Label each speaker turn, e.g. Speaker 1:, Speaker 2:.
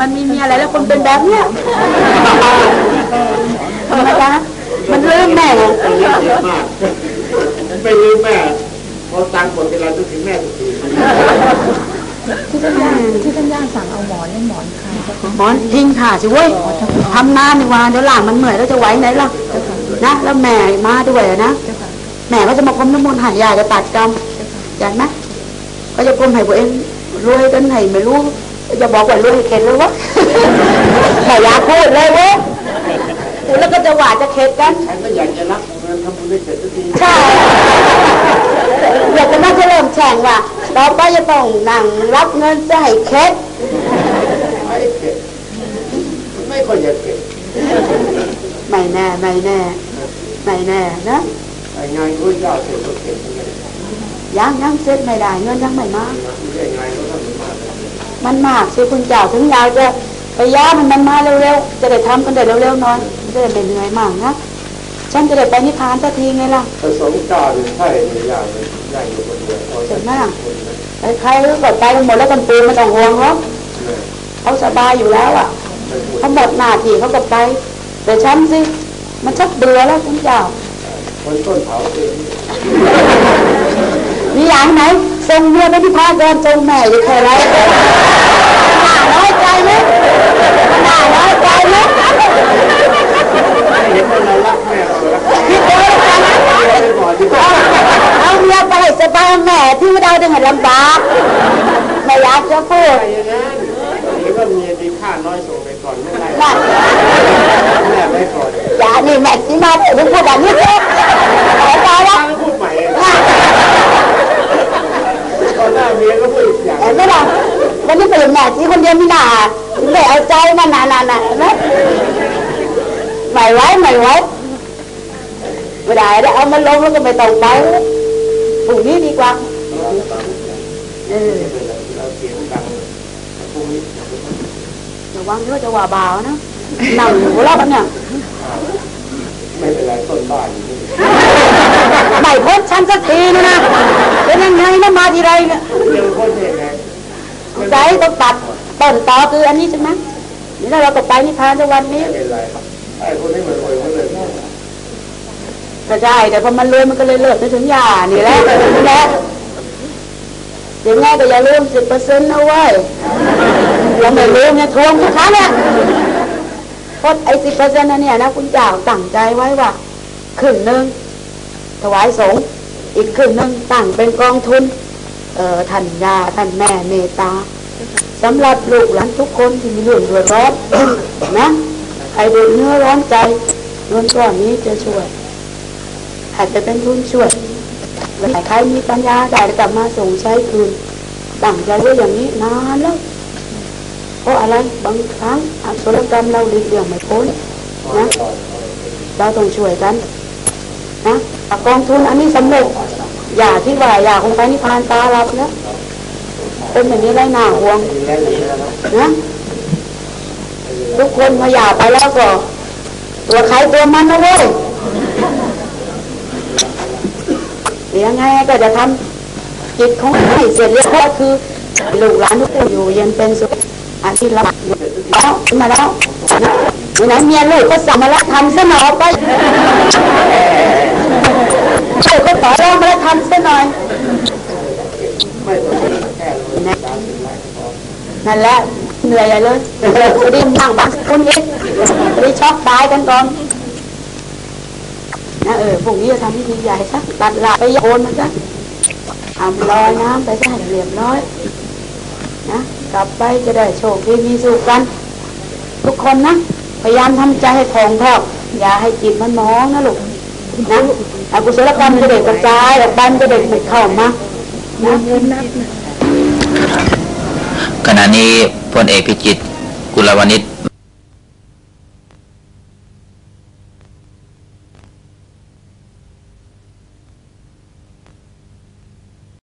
Speaker 1: มันมีเมียอะไรแล้วคนเป็นแบบเนี้ยทำไมจ๊ะมันเริ่มแม่ไม่
Speaker 2: ลืมแม่พอตังค์หมดเวลาจะถึงแม่ทุกที
Speaker 3: ที่ท่านย่าที่ท่านย่าสั่งเอาหมอนนี่หมอนค่ะ
Speaker 1: หมอนทิ้งค่ะสิเว้ยทำงานในวานเดี๋ยวหลังมันเหนื่อยแล้วจะไหวไหนล่ะนะแล้วแม่มาด้วยนะแม่ก็จะมาพรมน้ำมนต์หายาจะตัดกรรมใช่ไหมก็จะพรมให้ตัวเองรวยกันให้ไม่รู้ จะบอกว่ารวยให้เข็ดแล้ววะแต่อยากพูดเลยเว้ยพูดแล้วก็จะหวาดจะเข็ดกัน
Speaker 2: ฉันก็อยากจะรับเงินทำบุญให้เสร็จสักที
Speaker 1: ใช่อยากจะมาจะเริ่มแข่งว่าต่อไปจะต้องนั่งรับเงินจะให้เข็ด
Speaker 2: ไม่เข็ดไม่ค่อยอยากเข็ด
Speaker 1: ไม่แน่ไม่แน่ไม่แน่นะ
Speaker 2: ไอ้งานก็ยากเสร็จก็เข็ดเหมือนกัน
Speaker 1: ยังยังเสร็จไม่ได้เงินยังไม่มา
Speaker 2: ไอ้งานก็ทำ มาก
Speaker 1: มันมากสิคุณเจ้าถึงยาวจะไปย้ามันมันมาเร็วๆจะได้ทำกันได้เร็วๆหนอนจะได้ไม่เหนื่อยมากนะฉันจะได้ไปนิพพานสักทีไงล่ะ
Speaker 2: ผสมกาเป็นไข่ในยากเลยยากอยู่คนเดียวพอ
Speaker 1: เสร็
Speaker 2: จะ
Speaker 1: จไหมล่ะ
Speaker 2: คนนะ
Speaker 1: ใครๆก็ไปกันหมดแล้วกันปูไม่ต้องห่วงหรอกเขาสบายอยู่แล้วอะ
Speaker 2: ไม่พูด
Speaker 1: เขาหมดหน้าที่เขาก็ไป แต่ฉันสิมันชักเบื่อแล้วคุณเจ้า
Speaker 2: คนต้นเผาเอง
Speaker 1: มีอย่างไหนส่งเมียไปที่พานเดินส่งแม่อยู่แค่ไรน่าน้อยใจไหมน่าน้อยใจไหม
Speaker 2: เห็นว่าเรารักแม่เรารัก
Speaker 1: คิดดูแล้วกัน
Speaker 2: ไม่พอที่
Speaker 1: เอาเอาเมียไปให้สบาย แม่ที่เราได้เห็นลำบากไม่อยากจะพูด
Speaker 2: ไปอย่างนั้นหรือว่าเมียดีค่าน้อยส่งไปก่อนไม่ได้แม่ไม่ก่อน
Speaker 1: อย่านี่แม่ที่มาถึงพูดแบบนี้เลยขอตายแล้ว
Speaker 2: พูดใหม่ตอนหน้าเมียก็พูดอีกอย่าง
Speaker 1: เห็นไหมล่ะวันนี้เป็นแม่ที่คนเดียวไม่น่าไม่เอาใจมันนานๆนะไหมไม่ไหวไม่ไหวไม่ได้แล้วเอามันลงแล้วก็ไม่ต้องไป พรุ่งนี้ดีกว่าเออ
Speaker 2: เราเสียงดังพรุ่งนี้
Speaker 1: ระวังด้วยจะว่าบ่าวนะนั่งอยู่รอบเนี่ย
Speaker 2: ไม่เป็นไรต้นบ้านอยู่นี่
Speaker 1: ไม่พบฉันสักทีนะนะเป็นยังไงนะมาทีไรเนี่ย
Speaker 2: เรื่องคนเนี่ยไง
Speaker 1: ใจต้องตัดต้นตอคืออันนี้ใช่ไหมนี่แล้วเราก็ไปนิพพานในวันนี้
Speaker 2: ไม่เป็นไรไอ้คนนี้มันรวยมันเลย
Speaker 1: ก็ใช่แต่พอมันรวยมันก็เลยเลิกไปถึงหย่านี่แหละนี่แหละเดี๋ยวแม่ก็อย่าลืมสิบเปอร์เซ็นต์นะเว้ยเราไม่ลืมเนี่ยทวงทุกครั้งเนี่ยเพราะไอ้สิบเปอร์เซ็นต์นั่นเนี่ยนะคุณเจ้าตั้งใจไว้ว่าครึ่งหนึ่งถวายสงฆ์อีกครึ่งหนึ่งตั้งเป็นกองทุน เอ่อท่านยาท่านแม่เมตตาสำหรับลูกหลานทุกคนที่มีเรื่องเดือดร้อนนะใครเดือดเนื้อร้อนใจเงินก้อนนี้จะช่วย อาจจะเป็นทุนช่วยและใครมีปัญญาได้กลับมาส่งใช้คืนตั้งใจไว้อย่างนี้นานแล้วเพราะอะไรบางครั้งอสุรกรรมเราหลีกเลี่ยงไม่พ้นนะเราต้องช่วยกันนะกองทุนอันนี้สำเร็จอย่าที่ว่าอย่าคงไปนิพพานตาเรานะเป็นแบบนี้ไรหน้าห่วงนะทุกคนพออย่าไปแล้วก็ตัวใครตัวมันนะเว้ยเดี๋ ยวยังไงก็จะทำจิตของให้เสร็จเรียบร้อยคือลูกหลานทุกคนอยู่เย็นเป็นสุขอาชีพละแล้วมาแล้วนะไหนเมียลูกก็สั่งมาแล้วทำซะหน่อยไปเออก็ต่อรองมาแล้วทำซะหน่อยนั่นแหละเหนื่อยใหญ่เลยจะได้นั่งบางคนอีกจะได้ช็อกตายกันก่อน นะเออพรุ่งนี้จะทำพิธีใหญ่สักตัดลาไปโยนมันซะทำลอยน้ำไปซะให้เรียบร้อยนะกลับไปจะได้โชคดีมีสุขกัน ทุกคนนะพยายามทำใจให้ผ่องแผ้วอย่าให้จิตมันมองนะลูกนะอกุศลกรรมจะเด็กกระจายออกไปมันจะเด็กไม่เข้ามานะ
Speaker 4: ขณะนี้พลเอกพิจิตกุลวณิช